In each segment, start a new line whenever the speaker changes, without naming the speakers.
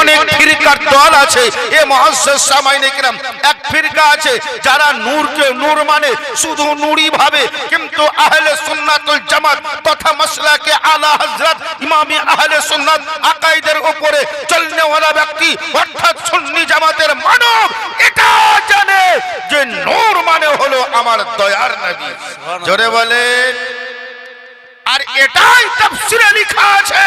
অনেক ফিরকার দল আছে। এ মহাশেষ সামাইনে কিরাম এক ফিরকা আছে যারা নূরকে নূর মানে শুধু নূরই ভাবে। কিন্তু আহলে সুন্নাতুল জামাত তথা মাসলাকে আলা হযরত ইমামি আহলে সুন্নাত আকাইদের উপরে চলনেওয়ালা ব্যক্তি অর্থাৎ সুন্নি জামাতের মানব এটা জানে যে নূর মানে হলো আমার দয়ার নবী। জোরে বলে আর এটাই তাফসিরে লেখা আছে।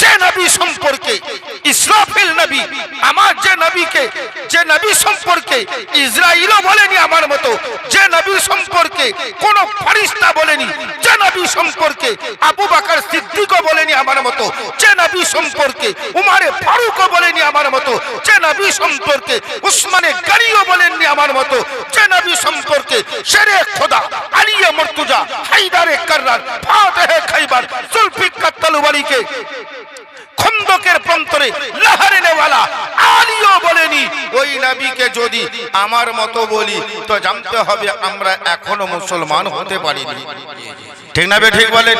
যে নবী সম্পর্কে, ইসরাফিল নবী, আমার যে নবীকে, যে নবী সম্পর্কে ইসরাইলও বলেনি আমার মতো, যে নবী সম্পর্কে কোন ফরিস্তা বলেনি, যে নবী সম্পর্কে আবু বাকার সিদ্দিকও বলেনি আমার মতো, যে নবী সম্পর্কে উমারে ফারুকও বলেনি আমার মতো, যে নবী সম্পর্কে উসমানে গাড়িও বলেননি আমার মতো, যে নবী সম্পর্কে শেরে খোদা, আলিয়া মর্তুজা হাইদারে কার্রার, ফাতেহে খাইবার নবীকে যদি আমার মতো বলি, তো জানতে হবে আমরা এখনও মুসলমান হতে পারিনি। ঠিক না বে, ঠিক বলেন?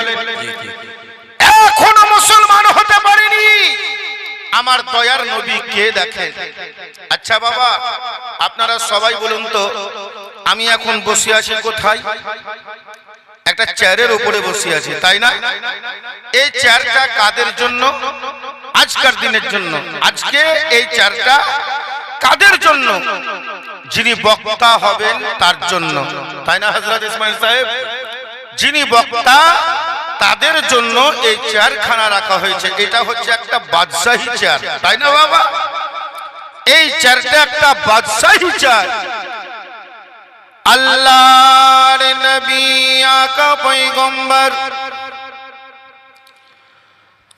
এখনও মুসলমান হতে পারিনি। আমার দয়ার নবী কে দেখে? আচ্ছা বাবা, আপনারা সবাই বলুন তো, আমি এখন বসে আছি কোথায়? একটা চেয়ারের উপরে বসে আছি, তাই না? এই চেয়ারটা কাদের জন্য? আজকের দিনের জন্য। আজকে এই চেয়ারটা কাদের জন্য? যিনি বক্তা হবেন তার জন্য। তাই না হজরত ইসমাইল সাহেব? যিনি বক্তা, তাদের জন্য এই চেয়ারখানা রাখা হয়েছে। এটা হচ্ছে একটা বাদশাহী চেয়ার। তাই না, বাবা? এই চেয়ারটা একটা বাদশাহী চেয়ার। আল্লাহর নবী আকা পয়গম্বর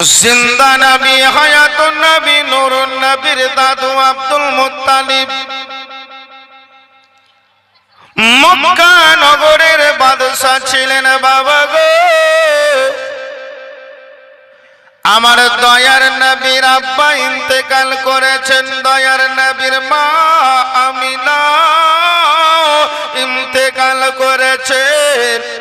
জিন্দা নবী, হায়াতুন নবী, নূরুন নবীর দাদু আব্দুল মুত্তালিব। মক্কা নগরের বাদশা ছিলেন বাবা গো। আমার দয়ার নবীর আব্বা ইন্তেকাল করেছেন, দয়ার নবীর মা আমিনা ইন্তেকাল করেছেন।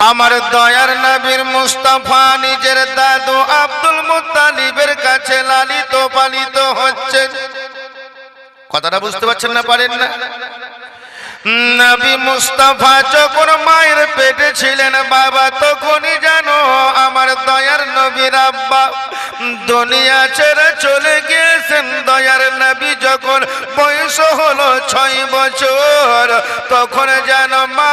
আমার দয়ার নবীর মুস্তাফা, নিজের দাদু আব্দুল মুতালিবের কাছে লালিত পালিত হচ্ছেন। কথাটা বুঝতে পারছেন না, পারেন না? নবী মুস্তাফা যখন মায়ের পেটে ছিলেন, বাবা তখনই জানো আমার দয়ার নবীর আব্বা দুনিয়া ছেড়ে চলে গিয়েছেন। দয়ার নবী যখন বয়স হলো ছয় বছর, তখন জানো মা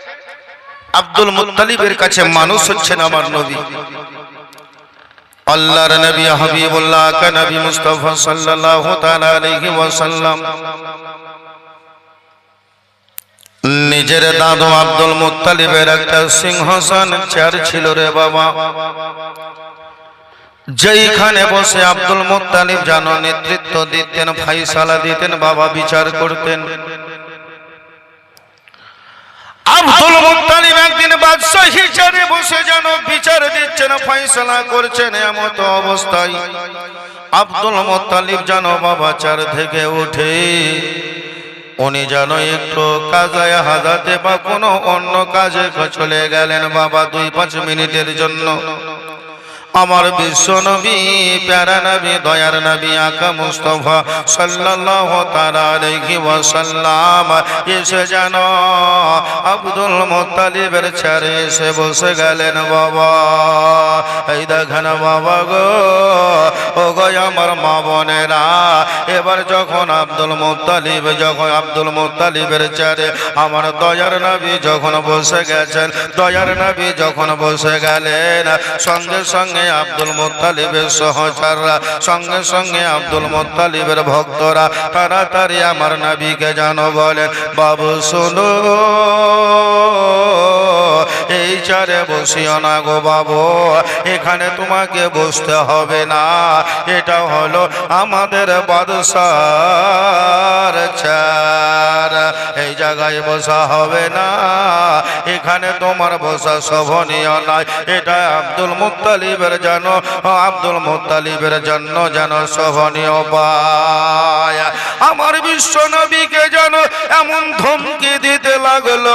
আব্দুল মুত্তালিবের কাছে মানুষ হচ্ছেন আমার নবী। আল্লাহর নবী হাবিবুল্লাহ কা নবী মুস্তাফা সাল্লাল্লাহু তাআলা আলাইহি ওয়াসাল্লাম। নিজের দাদু আব্দুল মুত্তালিবের একটা সিংহাসন, চেয়ার ছিল রে বাবা। যেইখানে বসে আব্দুল মুত্তালিব যেন নেতৃত্ব দিতেন, ফাইসালা দিতেন, বাবা বিচার করতেন আব্দুল একদিন বাদশাহ হিসেবে বসে যেন বিচার দিচ্ছেন, ফয়সালা করছেন এমত অবস্থায়। আব্দুল মুত্তালিব যেন বাবা চার থেকে উঠে উনি যেন একটু কাজায় হাজাতে বা কোনো অন্য কাজে চলে গেলেন বাবা দুই পাঁচ মিনিটের জন্য। আমার বিশ্ব নবী, প্যারা নবী, দয়ার নবী, আকা মুস্তফা সাল্লাল্লাহু তাআলা আলাইহি ওয়াসাল্লাম এসে যেন আব্দুল মুত্তালিবের ছেড়ে এসে বসে গেলেন, বাবা। এই দেখেন বাবা গো ও গো আমার মা বোনেরা, এবার যখন আব্দুল মুত্তালিব, যখন আব্দুল মুত্তালিবের ছেড়ে আমার দয়ার নবী যখন বসে গেছেন, দয়ার নবী যখন বসে গেলেন, সঙ্গে সঙ্গে সঙ্গে আব্দুল মোত্তালিবের সহচাররা, সঙ্গে সঙ্গে আব্দুল মোত্তালিবের ভক্তরা, তাড়াতাড়ি আমার নবীকে জানো বলে, বাবু শোনো। এই চারে বসিও না গো বাবু, এখানে তোমাকে বসতে হবে না। এটা হলো আমাদের বাদশার চার। এই জায়গায় বসা হবে না, এখানে তোমার বসা শোভনীয় নয়। এটা আব্দুল মুত্তালিবের যেন আব্দুল মুত্তালিবের জন্য যেন শোভনীয় পায়। আমার বিশ্ব নবীকে যেন এমন ধমকি দিতে লাগল।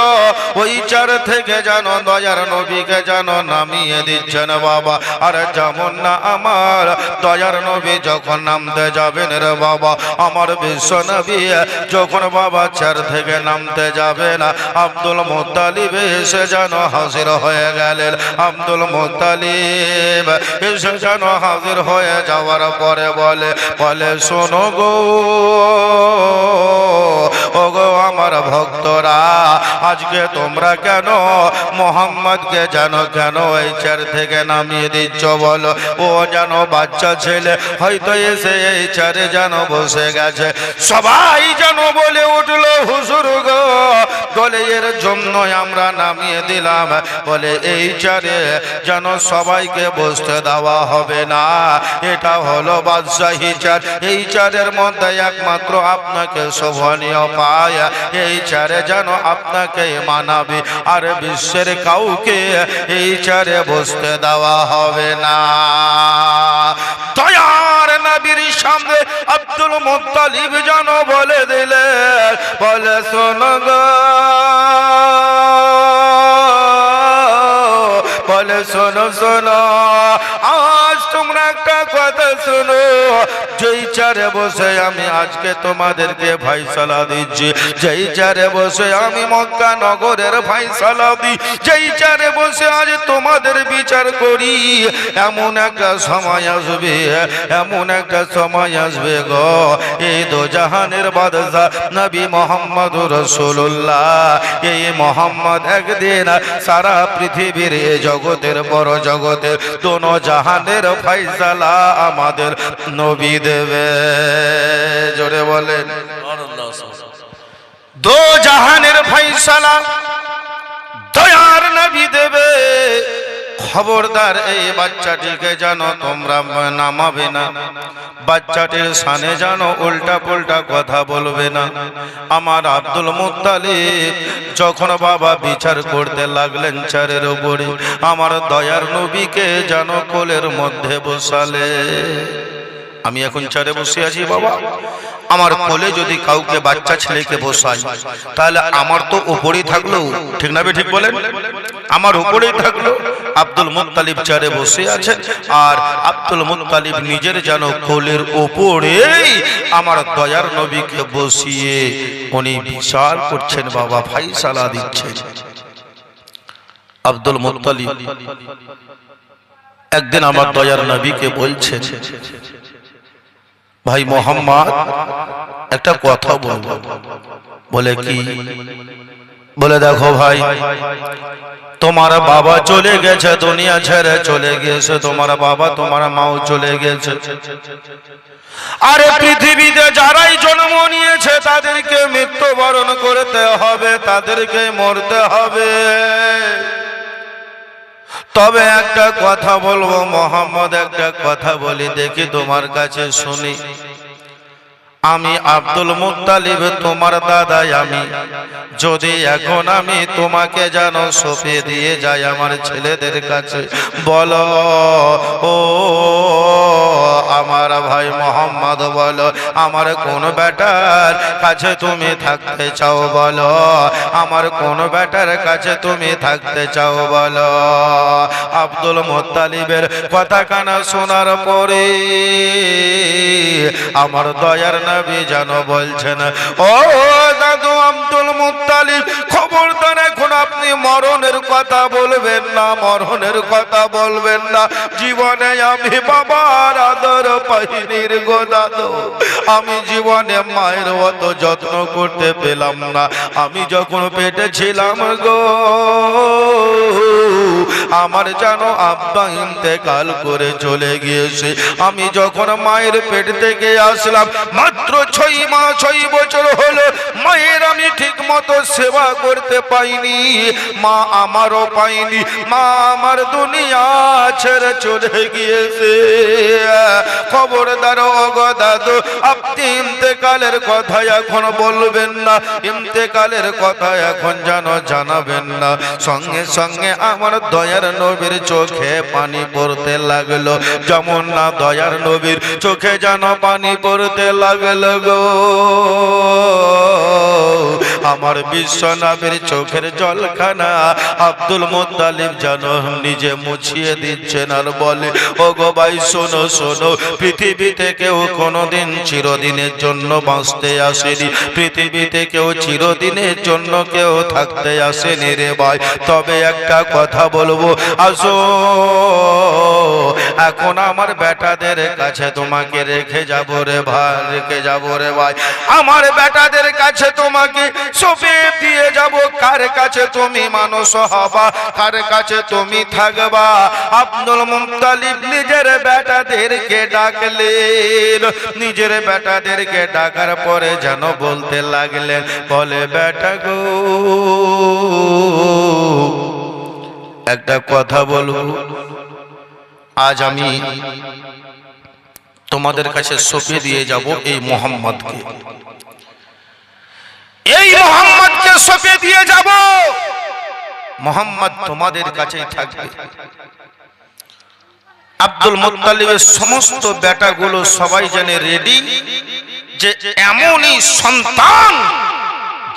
ওই চার থেকে যেন দয়ার নবীকে যেন নামিয়ে দিচ্ছেন বাবা। আর যেমন না আমার দয়ার নবী যখন নামতে যাবেন রে বাবা, আমার বিশ্ব নবী যখন বাবা চার থেকে নামতে যাবে না, আব্দুল মোত্তালিব এসে যেন হাজির হয়ে গেলেন। আব্দুল মোত্তালিব এসে যেন হাজির হয়ে যাওয়ার পরে বলে বলে, শোনো গো ও গো আমার ভক্তরা, আজকে তোমরা কেন মোহাম্মদকে যেন কেন এই চার থেকে নামিয়ে দিচ্ছ বলো? ও যেন বাচ্চা ছেলে, হয়তো এসে এই চারে যেন বসে গেছে। সবাই যেন বলে উঠল হুসুর গো বলে এর জন্য আমরা নামিয়ে দিলাম। বলে এই চারে যেন সবাইকে বসতে দেওয়া হবে না। এটা হলো বাদশাহী চার। এই চারের মধ্যে একমাত্র আপনাকে শোভনীয় পায়। এই চারে যেন আপনাকে মানাবে। আর বিশ্বের কাউকে এই চারে বসতে দেওয়া হবে না। নবীর সামনে আব্দুল মুক্তালিব যেন বলে দিলে বলে শোন বলে শোনো শোনো, আজ তোমরা একটা কথা শোনো যেই চারে বসে আমি আজকে তোমাদেরকে ফাইসালা দিচ্ছি, যেই চারে বসে আমি মক্কা নগরের ফাইসালা দিই, যেই চারে বসে আজ তোমাদের বিচার করি, এমন একটা সময় আসবে, এমন একটা সময় আসবে গো। এই দো জাহানের বাদশাহ নবী মোহাম্মদ রসুল্লাহ এই মোহাম্মদ একদিন সারা পৃথিবীর এ জগতের বড় জগতের দোনো জাহানের ফাইসালা আমাদের নবী দেবে জোরে বলেন। দো জাহানের ফাইসালা দয়ার নবী দেবে। খবরদার এই বাচ্চাটিকে জানো তোমরা নামাবে না। বাচ্চাটির সানে জানো উল্টা পুল্টা কথা বলবে না। আমার আব্দুল মুত্তালিব যখন বাবা বিচার করতে লাগলেন চারের উপরে আমার দয়ার নবীকে জানো কোলের মধ্যে বসালে। আমি এখন চারে বসে আছি, বাবা। আমার কোলে যদি কাউকে বাচ্চা ছেলেকে বসাই, তাহলে আমার তো উপরেই থাকল ঠিক না ঠিক বলেন? আমার উপরেই থাকল আব্দুল মুত্তালিব চারে বসে আছেন আর আব্দুল মুত্তালিব নিজের যেন কোলের ওপরেই আমার দয়ার নবীকে বসিয়ে উনি বিচার করছেন, বাবা, ফাইসালা দিচ্ছেন। আব্দুল মুত্তালিব একদিন আমার দয়ার নবীকে বলছেন ভাই মোহাম্মদ, একটা কথা বলব। বলে কি? বলে দেখো ভাই, তোমার বাবা চলে গেছে, দুনিয়া ছেড়ে চলে গেছে তোমার বাবা, তোমার মাও চলে গেছে। আরে পৃথিবীতে যারাই জন্ম নিয়েছে, তাদেরকে মৃত্যুবরণ করতে হবে, তাদেরকে মরতে হবে। তবে একটা কথা বলব, মোহাম্মদ, একটা কথা বলি, দেখি তোমার কাছে শুনি। আমি আব্দুল মুত্তালিব, তোমার দাদাই আমি। যদি এখন আমি তোমাকে যেন সঁপে দিয়ে যাই আমার ছেলেদের কাছে, বলো, ও, আমার ভাই মোহাম্মদ, বলো, আমার কোন বেটার কাছে তুমি থাকতে চাও, বলো, আমার কোন বেটার কাছে তুমি থাকতে চাও, বলো। আব্দুল মোত্তালিবের কথা কানা শোনার পরে আমার দয়ার নবী যেন বলছেন, ও দাদু আব্দুল মুত্তালিব, খবরদার আপনি মরণের কথা বলবেন না, মরণের কথা বলবেন না। জীবনে আমি বাবার আদর পাইনি রে গো আমি জীবনে মায়ের অত যত্ন করতে পেলাম না। আমি যখন পেটে ছিলাম গো, আমার যেন আব্বা ইন্তেকাল করে চলে গিয়েছে। আমি যখন মায়ের পেট থেকে আসলাম, মাত্র ছয় মাস, ছয় বছর হলো, মায়ের আমি ঠিক মতো সেবা করতে পাইনি। মা আমারও পাইনি মা আমার দুনিয়া ছেড়ে চলে গিয়েছে। খবরদার ওগো দাদু আপনি ইন্তেকালের কথা এখন বলবেন না। ইন্তেকালের কথা এখন যেন জানাবেন না। সঙ্গে সঙ্গে আমার দয়ার নবীর চোখে পানি পড়তে লাগল। যেমন না দয়ার নবীর চোখে যেন পানি পড়তে লাগল গো। আমার বিশ্বনাথের চোখের জলখানা। আব্দুল মোত্তালিব যেন নিজে মুছিয়ে দিচ্ছেন আর বলে ও গো ভাই, শোনো শোনো, পৃথিবীতে কেউ কোনোদিন চিরদিনের জন্য বাঁচতে আসেনি। পৃথিবীতে কেউ চিরদিনের জন্য কেউ থাকতে আসেনি রে ভাই। তবে একটা কথা বলব, আসো। এখন আমার বেটাদের কাছে তোমাকে রেখে যাব রে ভাই, রেখে যাব রে ভাই। আমার বেটাদের কাছে তোমাকে সপে দিয়ে যাব। কার কাছে তুমি মানুষ হবা, কার কাছে তুমি থাকবা? আব্দুল মুমতালিব নিজের বেটাদেরকে ডাকলেন। নিজের বেটাদেরকে ডাকার পরে যেন বলতে লাগলেন, বলে, বেটা গো, একটা কথা বলব। আজ আমি তোমাদের কাছে সঁপে দিয়ে যাব এই মোহাম্মদকে। এই মোহাম্মদকে সঁপে দিয়ে যাব। মোহাম্মদ তোমাদের কাছেই থাকবে। আব্দুল মুত্তালিবের সমস্ত বেটাগুলো সবাই জানে রেডি যে এমনই সন্তান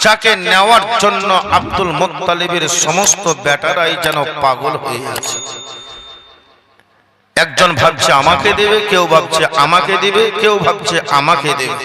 যাকে নেওয়ার জন্য আব্দুল মুত্তালিবের সমস্ত বেটারাই যেন পাগল হয়ে আছে। একজন ভাবছে আমাকে দেবে কেউ ভাবছে আমাকে দেবে কেউ ভাবছে আমাকে দেবে।